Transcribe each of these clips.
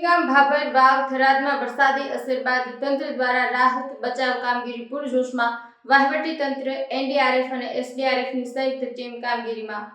ગામ ભાભર વાવ થરાદમાં વરસાદી અસર બાદ તંત્ર દ્વારા રાહત બચાવ કામગીરી પૂરજોશમાં વહીવટી તંત્ર, એનડીઆરએફ અને એસડીઆરએફની સંયુક્ત ટીમ કામગીરીમાં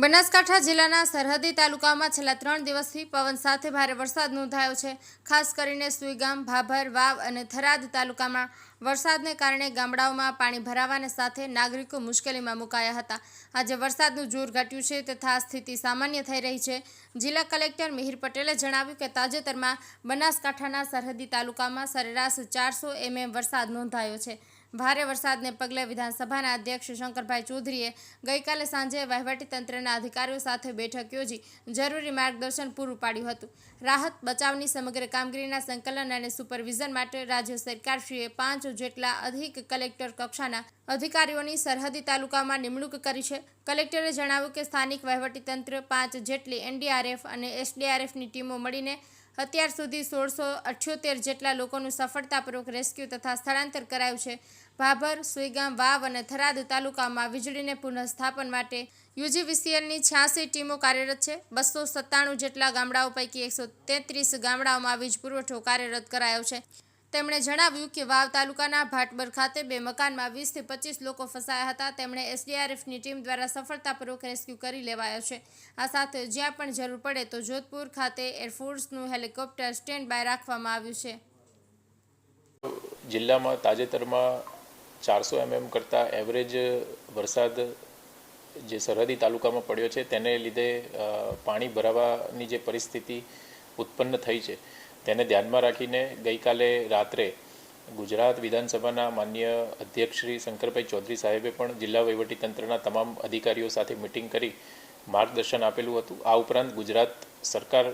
બનાસકાંઠા જિલ્લાના સરહદી તાલુકામાં છેલ્લા ત્રણ દિવસથી પવન સાથે ભારે વરસાદ નોંધાયો છે. ખાસ કરીને સુઈગામ, ભાભર, વાવ અને થરાદ તાલુકામાં વરસાદને કારણે ગામડાઓમાં પાણી ભરાવાને સાથે નાગરિકો મુશ્કેલીમાં મુકાયા હતા. આજે વરસાદનું જોર ઘટ્યું છે તથા સ્થિતિ સામાન્ય થઈ રહી છે. જિલ્લા કલેક્ટર મિહિર પટેલે જણાવ્યું કે તાજેતરમાં બનાસકાંઠાના સરહદી તાલુકામાં સરેરાશ ચારસો એમએમ વરસાદ નોંધાયો છે. ભારે વરસાદને પગલે વિધાનસભાના અધ્યક્ષ શંકરભાઈ ચૌધરીએ ગઈકાલે સાંજે વહીવટીતંત્રના અધિકારીઓ સાથે બેઠક યોજી જરૂરી માર્ગદર્શન પૂરું પાડ્યું હતું. રાહત બચાવની સમગ્ર કામગીરીના સંકલન અને સુપરવિઝન માટે રાજ્ય સરકારશ્રીએ પાંચ જેટલા અધિક કલેક્ટર કક્ષાના અધિકારીઓની સરહદી તાલુકામાં નિમણૂક કરી છે. કલેક્ટરે જણાવ્યું કે સ્થાનિક વહીવટીતંત્ર પાંચ જેટલી એનડીઆરએફ અને એસડીઆરએફની ટીમો મળીને અત્યાર સુધી સોળસો અઠ્યોતેર જેટલા લોકોનું સફળતાપૂર્વક રેસ્ક્યુ તથા સ્થળાંતર કરાયું છે. ભાભર, સુઈગામ, વાવ અને થરાદ તાલુકામાં વીજળીને પુનઃસ્થાપન માટે યુજીવીસીએલની છ્યાસી ટીમો કાર્યરત છે. બસો સત્તાણું જેટલા ગામડાઓ પૈકી એકસો તેત્રીસ ગામડાઓમાં વીજ પુરવઠો કાર્યરત કરાયો છે. તેમણે જણાવ્યું કે વાવ તાલુકાના ભાટબર ખાતે બે મકાનમાં વીસથી પચીસ લોકો ફસાયા હતા. તેમણે એસડીઆરએફની ટીમ દ્વારા સફળતાપૂર્વક રેસ્ક્યુ કરી લેવાયો છે. આ સાથે જ્યાં પણ જરૂર પડે તો જોધપુર ખાતે એરફોર્સનું હેલિકોપ્ટર સ્ટેન્ડ બાય રાખવામાં આવ્યું છે. જિલ્લામાં તાજેતરમાં ચારસો એમએમ કરતાં એવરેજ વરસાદ જે સરહદી તાલુકામાં પડ્યો છે, તેને લીધે પાણી ભરાવાની જે પરિસ્થિતિ ઉત્પન્ન થઈ છે. તેને ધ્યાનમાં રાખીને ગઈકાલે રાત્રે ગુજરાત વિધાનસભાના માન્ય અધ્યક્ષ શ્રી શંકરભાઈ ચૌધરી સાહેબે પણ જિલ્લા વહીવટીતંત્રના તમામ અધિકારીઓ સાથે મિટિંગ કરી માર્ગદર્શન આપેલું હતું. આ ઉપરાંત ગુજરાત સરકાર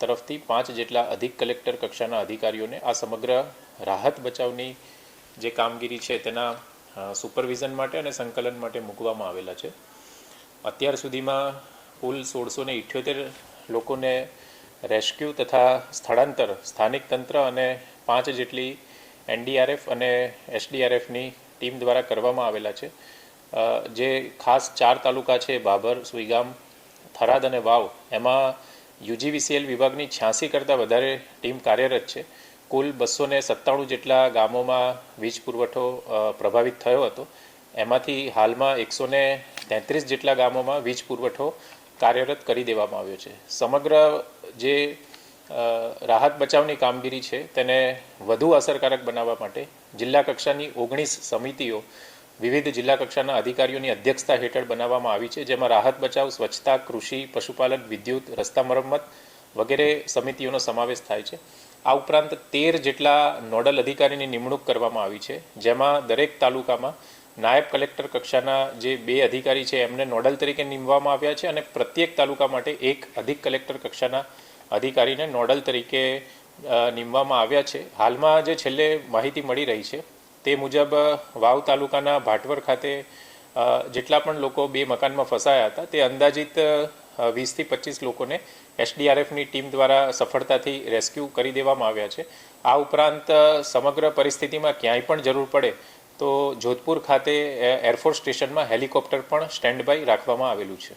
તરફથી પાંચ જેટલા અધિક કલેક્ટર કક્ષાના અધિકારીઓને આ સમગ્ર રાહત બચાવની જે કામગીરી છે તેના સુપરવિઝન માટે અને સંકલન માટે મૂકવામાં આવેલા છે. અત્યાર સુધીમાં કુલ સોળસો ને ઇઠ્યોતેર લોકોને રેસ્ક્યુ તથા સ્થળાંતર, સ્થાનિક તંત્ર અને પાંચ જેટલી એનડીઆરએફ અને એસડીઆરએફની ટીમ દ્વારા કરવામાં આવેલા છે. જે ખાસ ચાર તાલુકા છે, બાબર, સુઈગામ, થરાદ અને વાવ, એમાં યુજીવીસીએલ વિભાગની છ્યાસી કરતાં વધારે ટીમ કાર્યરત છે. કુલ બસો ને સત્તાણું જેટલા ગામોમાં વીજ પુરવઠો પ્રભાવિત થયો હતો. એમાંથી હાલમાં એકસો ને તેત્રીસ જેટલા ગામોમાં વીજ પુરવઠો કાર્યરત કરી દેવામાં આવ્યો છે. સમગ્ર જે રાહત બચાવની કામગીરી છે તેને વધુ અસરકારક બનાવવા માટે જિલ્લા કક્ષાની ઓગણીસ સમિતિઓ વિવિધ જિલ્લા કક્ષાના અધિકારીઓની અધ્યક્ષતા હેઠળ બનાવવામાં આવી છે, જેમાં રાહત બચાવ, સ્વચ્છતા, કૃષિ, પશુપાલન, વિદ્યુત, રસ્તા મરમ્મત વગેરે સમિતિઓનો સમાવેશ થાય છે. આ ઉપરાંત તેર જેટલા નોડલ અધિકારીની નિમણૂક કરવામાં આવી છે, જેમાં દરેક તાલુકામાં નાયબ કલેક્ટર કક્ષાના જે બે અધિકારી છે, એમને નોડલ તરીકે નીમવામાં આવ્યા છે અને પ્રત્યેક તાલુકા માટે એક અધિક કલેક્ટર કક્ષાના અધિકારીને નોડલ તરીકે નીમવામાં આવ્યા છે. હાલમાં જે છેલ્લે માહિતી મળી રહી છે, તે મુજબ વાવ તાલુકાના ભાટવર ખાતે જેટલા પણ લોકો બે મકાનમાં ફસાયા હતા, તે અંદાજિત વીસથી પચીસ લોકોને એસડીઆરએફની ટીમ દ્વારા સફળતાથી રેસ્ક્યુ કરી દેવામાં આવ્યા છે. આ ઉપરાંત સમગ્ર પરિસ્થિતિમાં ક્યાંય પણ જરૂર પડે તો જોધપુર ખાતે એરફોર્સ સ્ટેશનમાં હેલિકોપ્ટર પણ સ્ટેન્ડ બાય રાખવામાં આવેલું છે.